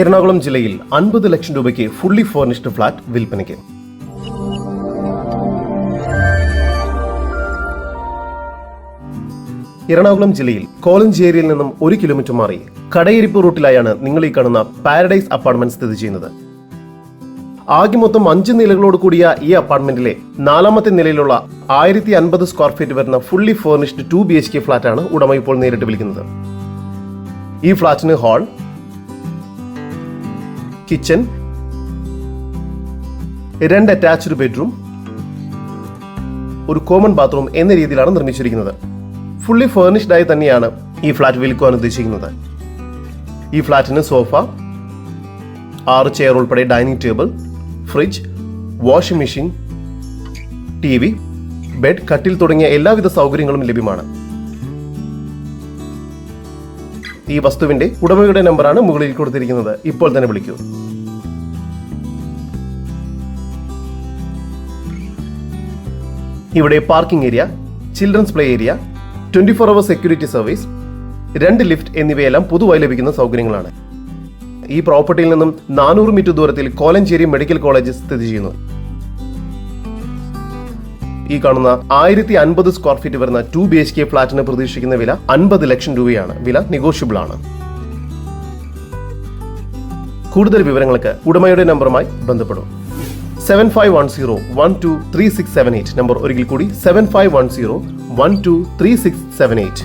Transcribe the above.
എറണാകുളം ജില്ലയിൽ അൻപത് ലക്ഷം രൂപയ്ക്ക് ഫുള്ളി ഫോർണിഷ്ഡ് ഫ്ളാറ്റ് വിൽപ്പനയ്ക്ക്. എറണാകുളം ജില്ലയിൽ കോലഞ്ചേരിയിൽ നിന്നും ഒരു കിലോമീറ്റർ മാറി കടയിരിപ്പ് റൂട്ടിലായാണ് നിങ്ങൾ ഈ കാണുന്ന പാരഡൈസ് അപ്പാർട്ട്മെന്റ് സ്ഥിതി ചെയ്യുന്നത്. ആകെ മൊത്തം അഞ്ച് നിലകളോട് കൂടിയ ഈ അപ്പാർട്ട്മെന്റിലെ നാലാമത്തെ നിലയിലുള്ള ആയിരത്തി അൻപത് സ്ക്വയർ ഫീറ്റ് വരുന്ന fully furnished two B H K ഫ്ളാറ്റാണ് ഉടമ ഇപ്പോൾ നേരിട്ട് വിളിക്കുന്നത് ഈ ഫ്ളാറ്റിന് ഹാൾ കിച്ചൺ രണ്ട് അറ്റാച്ച്ഡ് ബെഡ്റൂം ഒരു കോമൺ ബാത്റൂം എന്ന രീതിയിലാണ് നിർമ്മിച്ചിരിക്കുന്നത്. ഫുള്ളി ഫേർണിഷ്ഡ് ആയി തന്നെയാണ് ഈ ഫ്ലാറ്റ് വിൽക്കുവാൻ ഉദ്ദേശിക്കുന്നത്. ഈ ഫ്ലാറ്റിന് സോഫ ആറ് ചെയർ ഉൾപ്പെടെ dining table fridge washing machine T V bed കട്ടിൽ തുടങ്ങിയ എല്ലാവിധ സൗകര്യങ്ങളും ലഭ്യമാണ്. ഈ വസ്തുവിന്റെ ഉടമയുടെ നമ്പറാണ് മുകളിൽ കൊടുത്തിരിക്കുന്നത്. ഇപ്പോൾ തന്നെ വിളിക്കൂ. ഇവിടെ parking area children's play area twenty four hour security service രണ്ട് ലിഫ്റ്റ് എന്നിവയെല്ലാം പൊതുവായി ലഭിക്കുന്ന സൗകര്യങ്ങളാണ്. ഈ പ്രോപ്പർട്ടിയിൽ നിന്നും നാനൂറ് മീറ്റർ ദൂരത്തിൽ കോലഞ്ചേരി മെഡിക്കൽ കോളേജ് സ്ഥിതി ചെയ്യുന്നു. ഈ കാണുന്ന ആയിരത്തി അൻപത് സ്ക്വയർ ഫീറ്റ് വരുന്ന ടു ബി എച്ച് കെ ഫ്ളാറ്റിന് പ്രതീക്ഷിക്കുന്ന വില അൻപത് ലക്ഷം രൂപയാണ്. വില നെഗോഷ്യബിൾ ആണ്. കൂടുതൽ വിവരങ്ങൾക്ക് ഉടമയുടെ നമ്പറുമായി ബന്ധപ്പെടും. Seven five one zero one two three six seven eight number ഒരിക്കൽ കൂടി seven five one zero one two three six seven eight